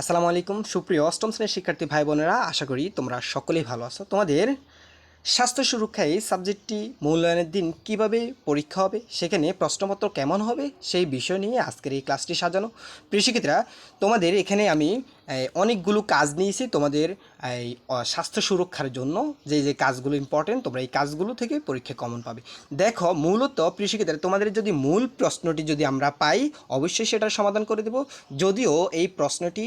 আসসালামু আলাইকুম। সুপ্রিয় অষ্টম শ্রেণির শিক্ষার্থী ভাই বোনেরা আশা করি তোমরা সকলেই ভালো আছো। তোমাদের স্বাস্থ্য সুরক্ষায় সাবজেক্টটি মূল্যায়নের দিন কীভাবে পরীক্ষা হবে, সেখানে প্রশ্নপত্র কেমন হবে, সেই বিষয় নিয়ে আজকের এই ক্লাসটি সাজানো। প্রিয় শিক্ষিতরা তোমাদের এখানে আমি অনেকগুলো কাজ নিয়েছি তোমাদের এই স্বাস্থ্য সুরক্ষার জন্য। যে যে কাজগুলো ইম্পর্টেন্ট তোমরা এই কাজগুলো থেকে পরীক্ষা কমন পাবে। দেখো, মূলত প্রিয় শিক্ষিতরা তোমাদের যদি মূল প্রশ্নটি যদি আমরা পাই, অবশ্যই সেটার সমাধান করে দেব। যদিও এই প্রশ্নটি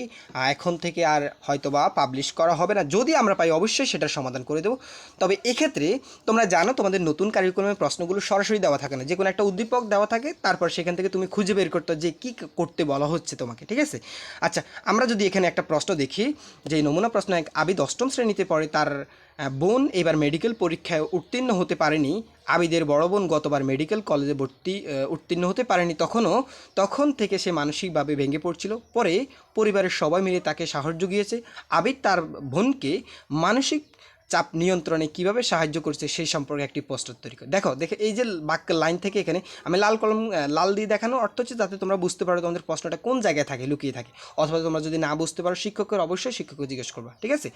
এখন থেকে আর হয়তোবা পাবলিশ করা হবে না। যদি আমরা পাই, অবশ্যই সেটার সমাধান করে দেব। তবে এক্ষেত্রে তোমরা জানো, তোমাদের নতুন কারিকুলামের প্রশ্নগুলো সরাসরি দেওয়া থাকে না। যে কোনো একটা উদ্দীপক দেওয়া থাকে, তারপর সেখান থেকে তুমি খুঁজে বের করতে যে, কী করতে বলা হচ্ছে তোমাকে, ঠিক আছে? আচ্ছা আমরা যদি এখানে একটা প্রশ্ন দেখি, যে নমুনা প্রশ্ন এক আবিদ অষ্টম শ্রেণীতে পড়ে, তার বোন এবার মেডিকেল পরীক্ষায় উত্তীর্ণ হতে পারেনি। আবিদের বড় বোন গতবার মেডিকেল কলেজে ভর্তি উত্তীর্ণ হতে পারেনি তখনও। তখন থেকে সে মানসিকভাবে ভেঙে পড়ছিল। পরে পরিবারের সবাই মিলে তাকে সাহস জুগিয়েছে। আবিদ তার বোনকে মানসিক চাপ নিয়ন্ত্রণে কীভাবে সাহায্য করছে সেই সম্পর্কে একটি পোস্টার তৈরি করে। দেখো, দেখে এই যে বাক্যের লাইন থেকে এখানে আমি লাল কলম লাল দিয়ে দেখানো অর্থ হচ্ছে যাতে তোমরা বুঝতে পারো তোমাদের প্রশ্নটা কোন জায়গায় থাকে, লুকিয়ে থাকে। অথবা তোমরা যদি না বুঝতে পারো, শিক্ষকের অবশ্যই শিক্ষককে জিজ্ঞেস করবা, ঠিক আছে?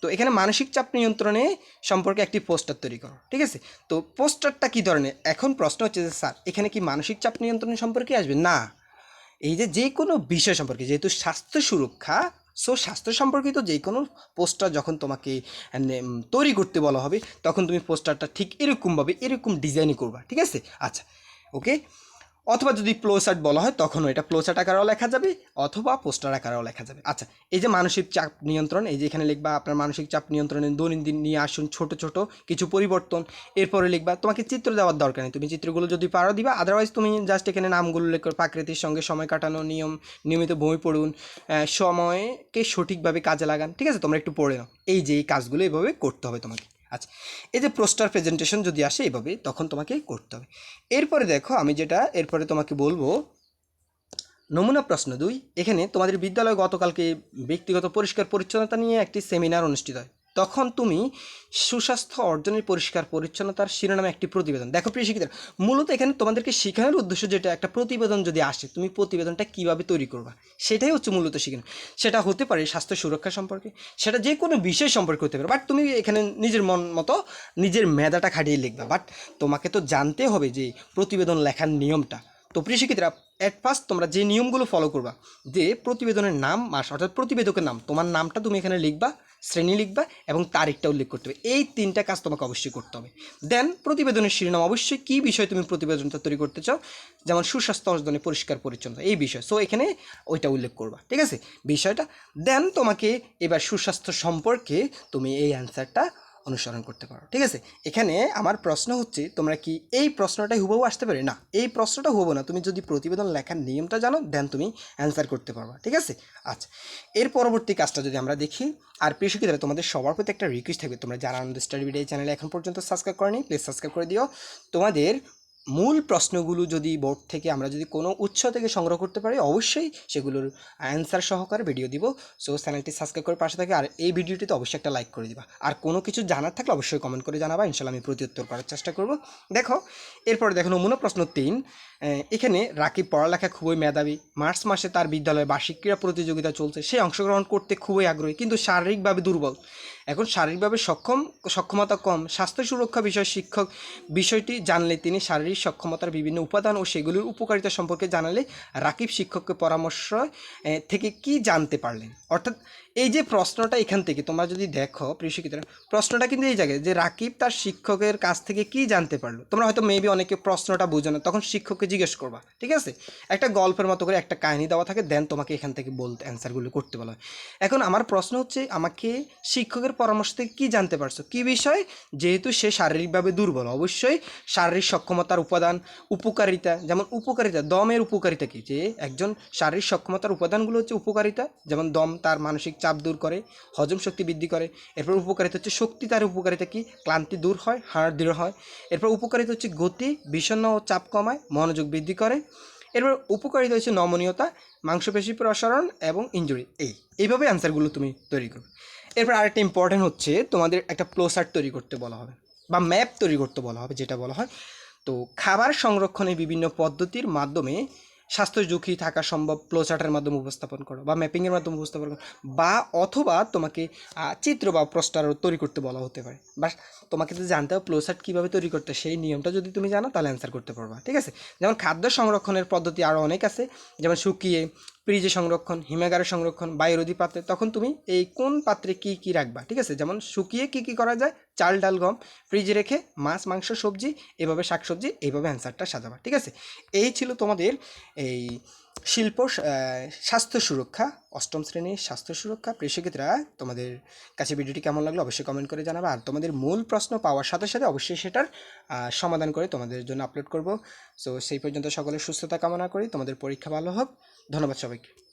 তো এখানে মানসিক চাপ নিয়ন্ত্রণে সম্পর্কে একটি পোস্টার তৈরি করো, ঠিক আছে? তো পোস্টারটা কী ধরনের? এখন প্রশ্ন হচ্ছে যে, স্যার, এখানে কি মানসিক চাপ নিয়ন্ত্রণ সম্পর্কে আসবে? না। এই যে যে কোনো বিষয় সম্পর্কে, যেহেতু স্বাস্থ্য সুরক্ষা সো স্বাস্থ্য সম্পর্কিত যে কোনো পোস্টার যখন তোমাকে তৈরি করতে বলা হবে, তখন তুমি পোস্টারটা ঠিক এরকমভাবে, এরকম ডিজাইনই করবা, ঠিক আছে? আচ্ছা ওকে অথবা যদি প্লোসার্ট বলা হয়, তখনও এটা প্লোসার্ট আকারেও লেখা যাবে, অথবা পোস্টার আকারেও লেখা যাবে। আচ্ছা এই যে মানসিক চাপ নিয়ন্ত্রণ, এই যে এখানে লিখবা আপনার মানসিক চাপ নিয়ন্ত্রণে দৈনন্দিন নিয়ে আসুন, ছোট ছোট কিছু পরিবর্তন। এরপরে লিখবা, তোমাকে চিত্র দেওয়ার দরকার নেই। তুমি চিত্রগুলো যদি পারো দিবা আদারওয়াইজ তুমি জাস্ট এখানে নামগুলো লেখো প্রাকৃতির সঙ্গে সময় কাটানো, নিয়ম, নিয়মিত বই পড়ুন সময়কে সঠিকভাবে কাজে লাগান, ঠিক আছে? তোমরা একটু পড়ে নাও। এই যে এই কাজগুলো এভাবে করতে হবে তোমাকে। আচ্ছা এই যে পোস্টার প্রেজেন্টেশন যদি আসে এইভাবে তখন তোমাকে করতে হবে। এরপরে দেখো, আমি যেটা, এরপরে তোমাকে বলব, নমুনা প্রশ্ন দুই। এখানে তোমাদের বিদ্যালয় গতকালকে ব্যক্তিগত পরিষ্কার পরিচ্ছন্নতা নিয়ে একটি সেমিনার অনুষ্ঠিত হয়। তখন তুমি সুস্বাস্থ্য অর্জনের পরিষ্কার পরিচ্ছন্নতার শিরোনামে একটি প্রতিবেদন। দেখো প্রিয় শিক্ষিত মূলত এখানে তোমাদেরকে শেখানোর উদ্দেশ্য যেটা, একটা প্রতিবেদন যদি আসে, তুমি প্রতিবেদনটা কীভাবে তৈরি করবা? সেটাই হচ্ছে মূলত শেখানো সেটা হতে পারে স্বাস্থ্য সুরক্ষা সম্পর্কে, সেটা যে কোনো বিষয় সম্পর্কে হতে পারে বাট তুমি এখানে নিজের মন মতো নিজের মেধাটা খাটিয়ে লিখবা। বাট তোমাকে তো জানতে হবে যে প্রতিবেদন লেখার নিয়মটা। তো প্রিয় অ্যাট ফার্স্ট তোমরা যে নিয়মগুলো ফলো করবা, যে প্রতিবেদনের নাম মাস অর্থাৎ প্রতিবেদকের নাম, তোমার নামটা তুমি এখানে লিখবা শ্রেণি লিখবা এবং তারিখটা উল্লেখ করতে হবে। এই তিনটা কাজ তোমাকে অবশ্যই করতে হবে। দেন প্রতিবেদনের শিরোনাম অবশ্যই কী বিষয়ে তুমি প্রতিবেদনটা তৈরি করতে চাও? যেমন সুস্বাস্থ্য অর্জনে পরিষ্কার পরিচ্ছন্নতা, এই বিষয়। সো এখানে ওইটা উল্লেখ করবা, ঠিক আছে? বিষয়টা দেন তোমাকে এবার সুস্বাস্থ্য সম্পর্কে তুমি এই অ্যান্সারটা অনুসরণ করতে পারো, ঠিক আছে? এখানে আমার প্রশ্ন হচ্ছে, তোমরা কি এই প্রশ্নটাই হুবহু আসতে পারে? না, এই প্রশ্নটা হুবহু না, তুমি যদি প্রতিবেদন লেখার নিয়মটা জানো দেন তুমি অ্যান্সার করতে পারবা, ঠিক আছে? আচ্ছা এর পরবর্তী কাজটা যদি আমরা দেখি, আর প্রিয় শিক্ষিতরা তোমাদের সবার প্রতি একটা রিকোয়েস্ট থাকবে, তোমরা যারা আনন্দ স্টাডি ভিডিও চ্যানেলে এখন পর্যন্ত সাবস্ক্রাইব করেনি প্লিজ সাবস্ক্রাইব করে দিও। তোমাদের মূল প্রশ্নগুলো যদি বোর্ড থেকে আমরা যদি কোনো উৎস থেকে সংগ্রহ করতে পারি, অবশ্যই সেগুলোর অ্যান্সার সহকারে ভিডিও দিব। সো চ্যানেলটি সাবস্ক্রাইব করে পাশে থাকে। আর এই ভিডিওটিতে অবশ্যই একটা লাইক করে দিবা। আর কোনো কিছু জানার থাকলে অবশ্যই কমেন্ট করে জানাবা। ইনশাল্লাহ আমি প্রতি উত্তর করার চেষ্টা করব। দেখো, এরপরে দেখো নমুনা প্রশ্ন তিন। এখানে রাকিব পড়ালেখা খুবই মেধাবী। মার্চ মাসে তার বিদ্যালয়ে বার্ষিক ক্রীড়া প্রতিযোগিতা চলছে। সে অংশগ্রহণ করতে খুবই আগ্রহী, কিন্তু শারীরিকভাবে দুর্বল। এখন শারীরিকভাবে সক্ষম, সক্ষমতা কম। স্বাস্থ্য সুরক্ষা বিষয় শিক্ষক বিষয়টি জানলে তিনি শারীরিক সক্ষমতার বিভিন্ন উপাদান ও সেগুলির উপকারিতা সম্পর্কে জানালে রাকিব শিক্ষককে পরামর্শ থেকে কি জানতে পারলেন? অর্থাৎ এই যে প্রশ্নটা এখান থেকে, তোমরা যদি দেখো, প্রিয় শিক্ষিতরা, প্রশ্নটা কিন্তু এই জায়গায় যে রাকিব তার শিক্ষকের কাছ থেকে কি জানতে পারল? তোমরা হয়তো মেবি অনেকে প্রশ্নটা বুঝো না, তখন শিক্ষককে জিজ্ঞেস করবা, ঠিক আছে? একটা গল্পের মতো করে একটা কাহিনী দেওয়া থাকে দেন তোমাকে এখান থেকে বলতে অ্যান্সারগুলো করতে বলা হয়। এখন আমার প্রশ্ন হচ্ছে, আমাকে শিক্ষকের পরামর্শ থেকে কী জানতে পারছ? কী বিষয়? যেহেতু সে শারীরিকভাবে দুর্বল, অবশ্যই শারীরিক সক্ষমতার উপাদান, উপকারিতা, যেমন উপকারিতা, দমের উপকারিতা কী? যে একজন শারীরিক সক্ষমতার উপাদানগুলো হচ্ছে উপকারিতা, যেমন দম তার মানসিক চাপ দূর করে, হজম শক্তি বৃদ্ধি করে, এরপর উপকারিতা হচ্ছে শক্তি, তার উপকারিতা কি? ক্লান্তি দূর হয়, হাড় দৃঢ় হয়, এরপর উপকারিতা হচ্ছে গতি বিষণ্ণ ও চাপ কমায়, মনোযোগ বৃদ্ধি করে। এরপর উপকারিতা হচ্ছে নমনীয়তা, মাংসপেশি প্রসারণ এবং ইঞ্জুরি এই, এইভাবে অ্যান্সারগুলো তুমি তৈরি করবে। এরপর আরেকটা ইম্পর্টেন্ট হচ্ছে তোমাদের একটা প্লোসার্ট তৈরি করতে বলা হবে বা ম্যাপ তৈরি করতে বলা হবে যেটা বলা হয়। তো খাবার সংরক্ষণের বিভিন্ন পদ্ধতির মাধ্যমে স্বাস্থ্য ঝুঁকি থাকা সম্ভব ফ্লোচার্টের মাধ্যমে উপস্থাপন করো বা ম্যাপিংয়ের মাধ্যমে উপস্থাপন করো বা অথবা তোমাকে চিত্র বা পোস্টার তৈরি করতে বলা হতে পারে। বা তোমাকে তো জানতে হবে ফ্লোচার্ট কীভাবে তৈরি করতে সেই নিয়মটা যদি তুমি জানো, তাহলে অ্যান্সার করতে পারবা, ঠিক আছে? যেমন খাদ্য সংরক্ষণের পদ্ধতি আরও অনেক আছে। যেমন শুকিয়ে, ফ্রিজে সংরক্ষণ, হিমাগারে সংরক্ষণ, বায়ুরোধী পাত্রে, তখন তুমি এই কোন পাত্রে কি কি রাখবা, ঠিক আছে? যেমন শুকিয়ে কি কি করা যায় চাল, ডাল, গম ফ্রিজে রেখে মাছ, মাংস, সবজি, এভাবে শাকসবজি এইভাবে অ্যান্সারটা সাজাবা, ঠিক আছে? এই ছিল তোমাদের এই শিল্প স্বাস্থ্য সুরক্ষা, অষ্টম শ্রেণির স্বাস্থ্য সুরক্ষা। প্রিয় তোমাদের কাছে ভিডিওটি কেমন লাগল অবশ্যই কমেন্ট করে জানাবে। আর তোমাদের মূল প্রশ্ন পাওয়ার সাথে সাথে অবশ্যই সেটার সমাধান করে তোমাদের জন্য আপলোড করব। সো সেই পর্যন্ত সকলের সুস্থতা কামনা করি। তোমাদের পরীক্ষা ভালো হোক। ধন্যবাদ সবাইকে।